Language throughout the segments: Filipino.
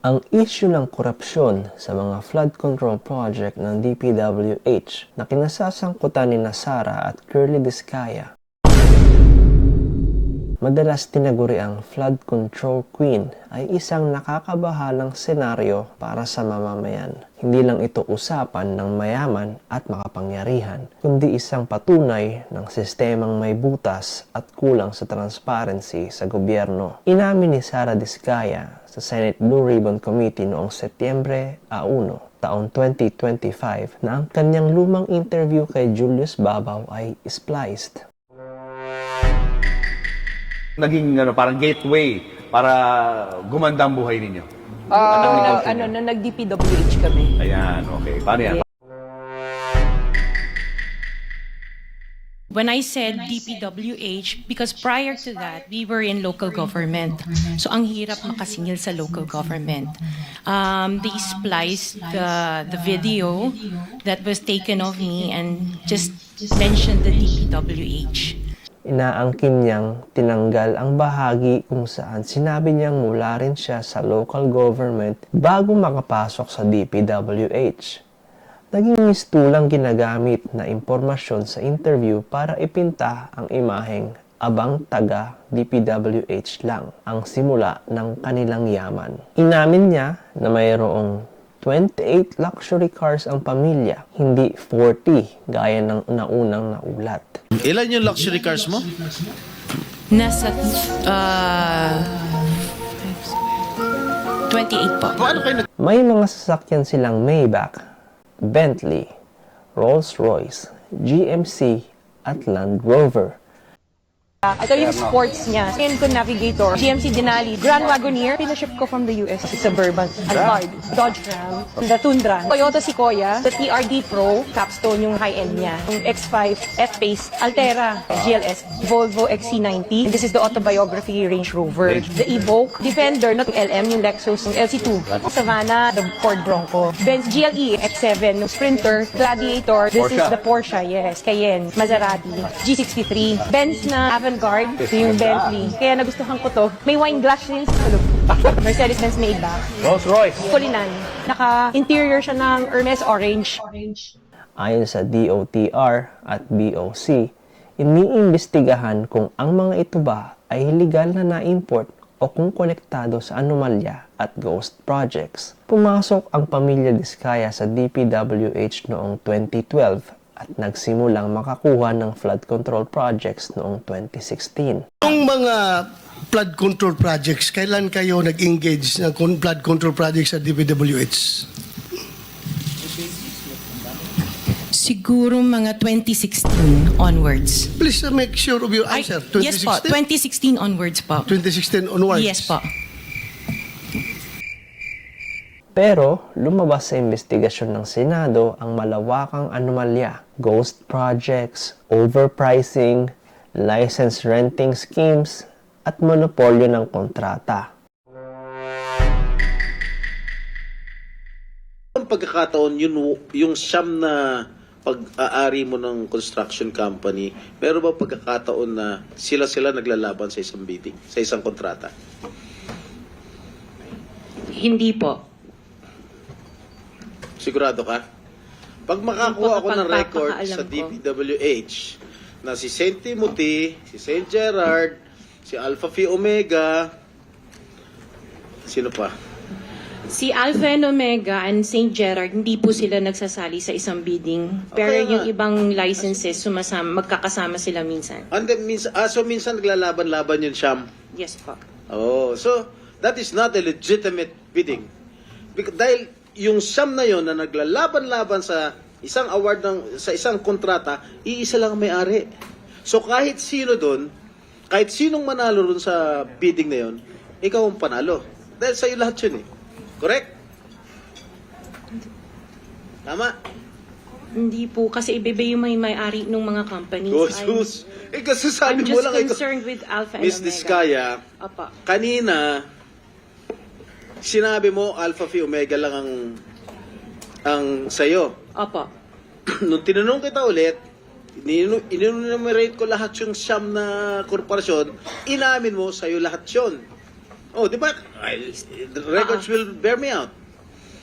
Ang issue ng korupsyon sa mga flood control project ng DPWH na kinasasangkutan ni Sara at Curly Discaya Madalas tinaguri ang flood control queen ay isang nakakabahalang senaryo para sa mamamayan. Hindi lang ito usapan ng mayaman at makapangyarihan, kundi isang patunay ng sistemang may butas at kulang sa transparency sa gobyerno. Inamin ni Sara Discaya sa Senate Blue Ribbon Committee noong Setyembre 1, taong 2025 na ang kanyang lumang interview kay Julius Babaw ay spliced. Naging ano, parang gateway para gumanda ang buhay ninyo? Anong na, negosyo ano, niyo? na nag-DPWH kami. Ayan, okay. Paano yan? When I said DPWH, because prior to that, we were in local government. So ang hirap makasingil sa local government. Um, they spliced the, the video that was taken of me and just mentioned the DPWH. Inaangkin niyang tinanggal ang bahagi kung saan sinabi niyang mula rin siya sa local government bago makapasok sa DPWH. Naging mistulang ginagamit na impormasyon sa interview para ipinta ang imaheng abang taga DPWH lang ang simula ng kanilang yaman. Inamin niya na mayroong 28 luxury cars ang pamilya, hindi 40 gaya ng naunang naulat. Ilan yung luxury cars mo? Nasa uh, 28 po. Paano kayo nag... May mga sasakyan silang Maybach, Bentley, Rolls-Royce, GMC at Land Rover. Ito yung sports niya. Yun ko Navigator, GMC Denali, Grand Wagoneer. Pinaship ko from the US. Suburban, Alphard, Dodge Ram, the Tundra, Toyota Sequoia, the TRD Pro, Capstone yung high-end niya. Yung X5, F-Pace, Altera, GLS, Volvo XC90. This is the autobiography Range Rover. The Evoque, Defender, not yung LM, yung Lexus, yung LC2. Savannah, the Ford Bronco. Benz GLE, X7, yung Sprinter, Gladiator. This is the Porsche, yes, Cayenne, Maserati, G63. Benz na avant-garde, ito yung Bentley. Kaya nagustuhan ko to. May wine glass rin sa loob. Mercedes-Benz Maybach. Rolls Royce. Kulinan. Naka-interior siya ng Hermes Orange. Ayon sa DOTR at BOC, iniimbestigahan kung ang mga ito ba ay illegal na na-import o kung konektado sa anomalya at ghost projects. Pumasok ang pamilya Diskaya sa DPWH noong 2012 at nagsimulang makakuha ng flood control projects noong 2016. Yung mga flood control projects, kailan kayo nag-engage ng con- flood control projects sa DPWH? Siguro mga 2016 onwards. Please make sure of your answer. yes po, 2016 onwards po. 2016 onwards. Yes po. Pero lumabas sa investigasyon ng Senado ang malawakang anomalya, ghost projects, overpricing, license renting schemes, at monopolyo ng kontrata. Ang pagkakataon, yun, yung siyam na pag-aari mo ng construction company, meron ba pagkakataon na sila-sila naglalaban sa isang bidding, sa isang kontrata? Hindi po. Sigurado ka? Pag makakuha ako ng record sa. DPWH na si St. Timothy, si St. Gerard, si Alpha Phi Omega, sino pa? Si Alpha and Omega and St. Gerard, hindi po sila nagsasali sa isang bidding. Pero Okay yung ibang licenses, sumasama, magkakasama sila minsan. And then, minsan, ah, so minsan naglalaban-laban yun siyam. Yes po. Oh, so that is not a legitimate bidding. Because, dahil yung siyam na yon na naglalaban-laban sa isang award ng sa isang kontrata, iisa lang ang may-ari. So kahit sino doon, kahit sinong manalo doon sa bidding na yon, ikaw ang panalo. Dahil sa iyo lahat yun eh. Correct? Tama? Hindi po, kasi iba yung may may-ari ng mga companies. Oh, sus. Eh, kasi sabi I'm mo just lang, concerned with Alpha and Miss Omega. Diskaya, Apa. kanina, sinabi mo Alpha Phi Omega lang ang ang sayo. Apa. Nung tinanong kita ulit, inunumerate ko lahat yung siyam na korporasyon, inamin mo sa'yo lahat yun. Oh, di ba? Ay, The records will bear me out.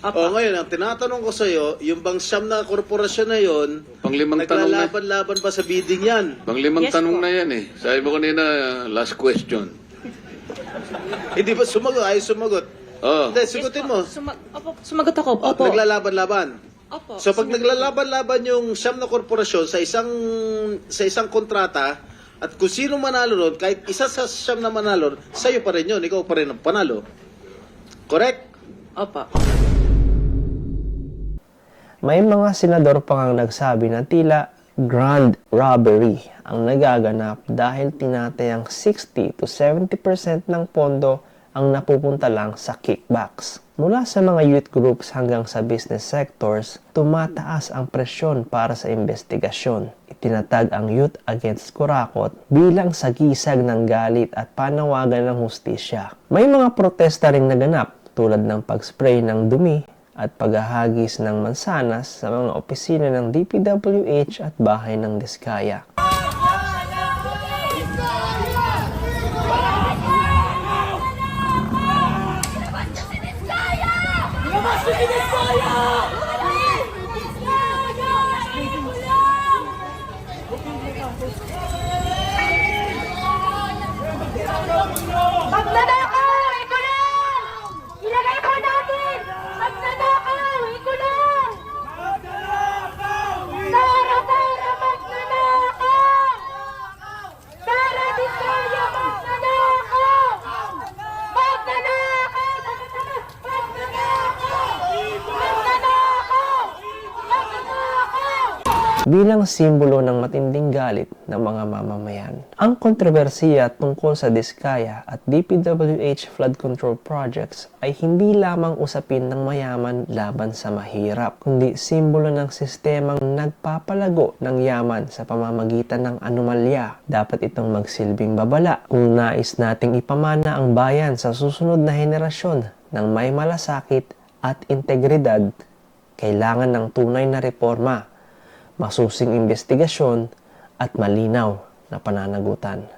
Oh, ngayon, ang tinatanong ko sa'yo, yung bang siyam na korporasyon na yon, Panglimang tanong na. naglalaban-laban ba sa bidding yan? Panglimang Yes tanong po. na yan eh. Sabi mo kanina, last question. Hindi ba sumagot? Ayaw sumagot. Oh, Hindi, sagutin mo. Suma- opo, sumagot ako. Oh, Opo. naglalaban-laban. Opo. So pag naglalaban-laban yung siyam na korporasyon sa isang sa isang kontrata at kung sino manalo ron, kahit isa sa siyam na manalo, sa'yo pa rin yun, ikaw pa rin ang panalo. Correct? Opo. May mga senador pa ngang nagsabi na tila grand robbery ang nagaganap dahil tinatayang 60 to 70% ng pondo ang napupunta lang sa kickbacks. Mula sa mga youth groups hanggang sa business sectors, tumataas ang presyon para sa investigasyon. Itinatag ang Youth Against Kurakot bilang sagisag ng galit at panawagan ng hustisya. May mga protesta ring naganap tulad ng pag-spray ng dumi at paghahagis ng mansanas sa mga opisina ng DPWH at bahay ng Diskaya. Magnanakaw! Ito lang! Ilagay po natin! Magnanakaw! Ito lang! Sara, Sara, magnanakaw! Sara, Diskaya, magnanakaw! Magnanakaw! Magnanakaw! Magnanakaw! Magnanakaw! Bilang simbolo ng matinding galit ng mga mamamayan. Ang kontrobersiya tungkol sa Diskaya at DPWH flood control projects ay hindi lamang usapin ng mayaman laban sa mahirap, kundi simbolo ng sistemang nagpapalago ng yaman sa pamamagitan ng anomalya. Dapat itong magsilbing babala kung nais nating ipamana ang bayan sa susunod na henerasyon ng may malasakit at integridad, kailangan ng tunay na reforma masusing investigasyon at malinaw na pananagutan.